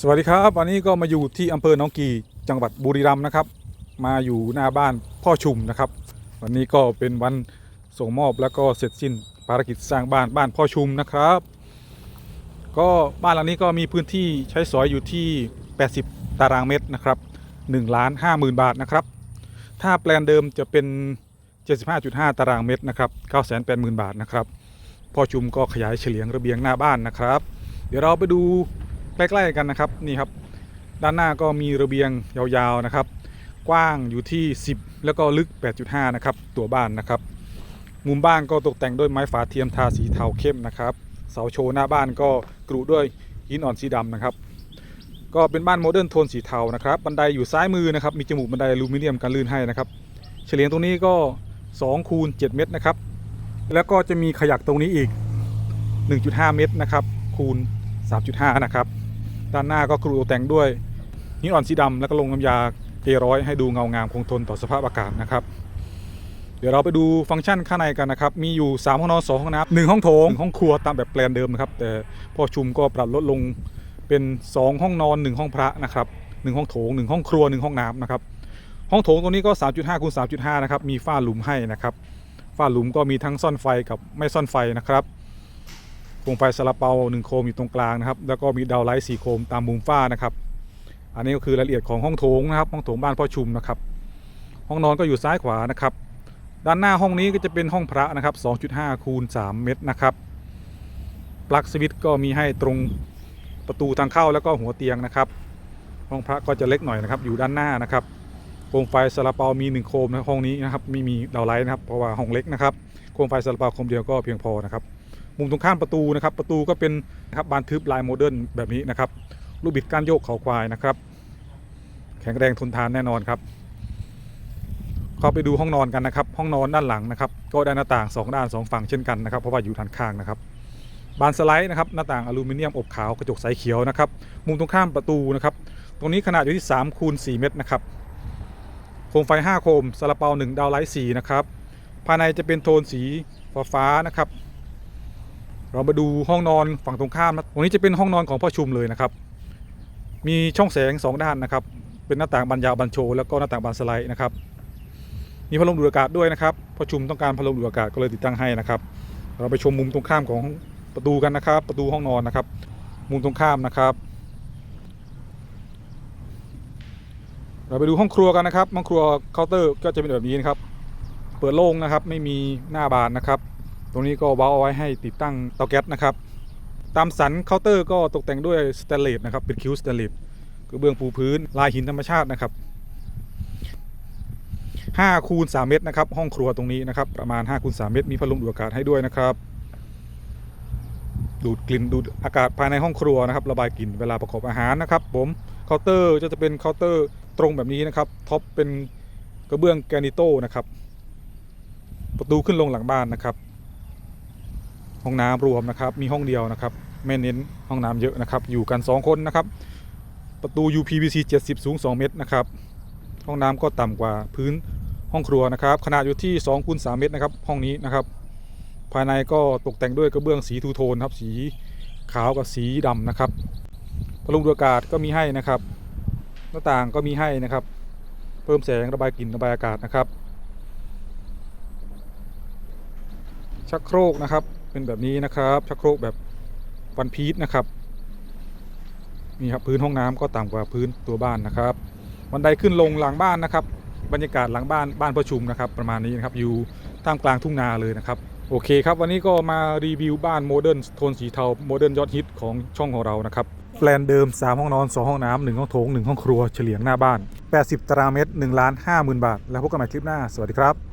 สวัสดีครับวันนี้ก็มาอยู่ที่อำเภอหนองกีจังหวัดบุรีรัมย์นะครับ มาอยู่หน้าบ้านพ่อชุมนะครับ วันนี้ก็เป็นวันส่งมอบแล้วก็เสร็จสิ้นภารกิจสร้างบ้านบ้านพ่อชุมนะครับ ก็บ้านหลังนี้ก็มีพื้นที่ใช้สอยอยู่ที่ 80 ตารางเมตรนะครับ1ล้าน5หมื่นบาทนะครับ ถ้าแปลนเดิมจะเป็น 75.5 ตารางเมตรนะครับ980,000 บาทนะครับพ่อชุมก็ขยายเฉลียงระเบียงหน้าบ้านนะครับ เดี๋ยวเราไปดู ใกล้ๆกันนะครับนี่ครับ ด้านหน้าก็มีระเบียงยาวๆนะครับ กว้างอยู่ที่ 10 แล้วก็ลึก 8.5 นะครับ ตัวบ้านนะครับ มุมบ้านก็ตกแต่งด้วยไม้ฝาเทียมทาสีเทาเข้มนะครับ เสาโชว์หน้าบ้านก็กรุด้วยหินอ่อนสีดำนะครับ ก็เป็นบ้านโมเดิร์นโทนสีเทานะครับ บันไดอยู่ซ้ายมือนะครับ มีจมูกบันไดอลูมิเนียมกันลื่นให้นะครับ เฉลียงตรงนี้ก็2คูณ7เมตรนะครับ แล้วก็จะมีขยักตรงนี้อีก 1.5 เมตรนะครับ คูณ 3.5 นะครับ ด้านหน้าก็กรุตกแต่งด้วยหินอ่อนสีดำแล้วก็ลงน้ำยาเอร้อยให้ดูเงางามคงทนต่อสภาพอากาศนะครับ เดี๋ยวเราไปดูฟังก์ชันข้างในกันนะครับ มีอยู่ 3 ห้องนอน2ห้องน้ำหนึ่งห้องโถงหนึ่งห้องครัวตามแบบแปลนเดิมนะครับ แต่พ่อชุมก็ปรับลดลงเป็น 2 ห้องนอน 1 ห้องพระนะครับ1ห้องโถง 1 ห้องครัว 1 ห้องน้ำนะครับ ห้องโถงตรงนี้ก็ 3.5คูณ3.5 นะครับ มีฝ้าหลุมให้นะครับ ฝ้าหลุมก็มีทั้งซ่อนไฟกับไม่ซ่อนไฟนะครับ มไฟสลับเปาหนึ่งโคมอยู่ตรงกลางนะครับ แล้วก็มีดาวไลท์สี่โคมตามมุมฝ้านะครับ อันนี้ก็คือรายละเอียดของห้องโถงนะครับห้องโถงบ้านพ่อชุมนะครับ ห้องนอนก็อยู่ซ้ายขวานะครับ ด้านหน้าห้องนี้ก็จะเป็นห้องพระนะครับ 2.5คูณ3เมตรนะครับ ปลั๊กสวิตช์ก็มีให้ตรงประตูทางเข้าแล้วก็หัวเตียงนะครับ ห้องพระก็จะเล็กหน่อยนะครับ อยู่ด้านหน้านะครับโคมไฟสลับเปามีหนึ่งโคมนะห้องนี้นะครับไม่มีดาวไลท์นะครับเพราะว่าห้องเล็กนะครับโคมไฟสลับเปาโคมเดียวก็เพียงพอนะครับ มุมตรงข้ามประตูนะครับ ประตูก็เป็นนะครับบานทึบลายโมเดิร์นแบบนี้นะครับ ลูกบิดก้านโยกเขาควายนะครับ แข็งแรงทนทานแน่นอนครับ เข้าไปดูห้องนอนกันนะครับ ห้องนอนด้านหลังนะครับ ก็ได้หน้าต่างสองด้านสองฝั่งเช่นกันนะครับ เพราะว่าอยู่ทางข้างนะครับบานสไลด์นะครับหน้าต่างอลูมิเนียมอบขาวกระจกใสเขียวนะครับมุมตรงข้ามประตูนะครับ ตรงนี้ขนาดอยู่ที่3คูณ4เมตรนะครับโคมไฟ 5 โคมซาลาเปา1ดาวไลท์4นะครับภายในจะเป็นโทนสีฟ้านะครับ เรามาดูห้องนอนฝั่งตรงข้ามนะตรงนี้จะเป็นห้องนอนของพ่อชุมเลยนะครับ มีช่องแสง 2 ด้านนะครับ เป็นหน้าต่างบานยาวบานโชว์แล้วก็หน้าต่างบานสไลด์นะครับ มีพัดลมดูดอากาศด้วยนะครับพ่อชุมต้องการพัดลมดูดอากาศก็เลยติดตั้งให้นะครับ เราไปชมมุมตรงข้ามของประตูกันนะครับ ประตูห้องนอนนะครับ มุมตรงข้ามนะครับ เราไปดูห้องครัวกันนะครับห้องครัวเคาน์เตอร์ก็จะเป็นแบบนี้นะครับ เปิดโล่งนะครับ ไม่มีหน้าบานนะครับ ตรงนี้ก็เว้าเอาไว้ให้ติดตั้งเตาแก๊สนะครับ ตามสันเคาน์เตอร์ก็ตกแต่งด้วยสแตนเลสนะครับเป็นคิ้วสแตนเลสกระเบื้องปูพื้นลายหินธรรมชาตินะครับ5คูณ3เมตรนะครับ ห้องครัวตรงนี้นะครับ ประมาณ5คูณ3เมตร มีพัดลมดูดอากาศให้ด้วยนะครับ ดูดกลิ่นดูดอากาศภายในห้องครัวนะครับ ระบายกลิ่นเวลาประกอบอาหารนะครับ ผมเคาน์เตอร์จะจะเป็นเคาน์เตอร์ตรงแบบนี้นะครับท็อปเป็นกระเบื้องแกรนิโต้นะครับ ประตูขึ้นลงหลังบ้านนะครับ ห้องน้ำรวมนะครับ มีห้องเดียวนะครับ ไม่เน้นห้องน้ำเยอะนะครับ อยู่กัน 2 คนนะครับ ประตู UPVC 70 สูง 2 เมตรนะครับ ห้องน้ำก็ต่ำกว่าพื้นห้องครัวนะครับ ขนาดอยู่ที่2คูณ3เมตรนะครับ ห้องนี้นะครับ ภายในก็ตกแต่งด้วยกระเบื้องสีทูโทนครับ สีขาวกับสีดำนะครับพัดลมดูอากาศก็มีให้นะครับ หน้าต่างก็มีให้นะครับ เพิ่มแสงระบายกลิ่นระบายอากาศนะครับ ชักโครกนะครับ เป็นแบบนี้นะครับชักโครกแบบวันพีชนะครับนี่ครับพื้นห้องน้ำก็ต่ำกว่าพื้นตัวบ้านนะครับบันไดขึ้นลงหลังบ้านนะครับ บรรยากาศหลังบ้านบ้านประชุมนะครับ ประมาณนี้นะครับอยู่ท่ามกลางทุ่งนาเลยนะครับโอเคครับ วันนี้ก็มารีวิวบ้านโมเดิร์นโทนสีเทาโมเดิร์นยอดฮิตของช่องของเรานะครับแปลนเดิม 3 ห้องนอน 2 ห้องน้ำ1ห้องโถง 1 ห้องครัวเฉลียงหน้าบ้าน 80 ตารางเมตร1ล้าน5 0,000 บาท แล้วพบกันใหม่คลิปหน้า สวัสดีครับ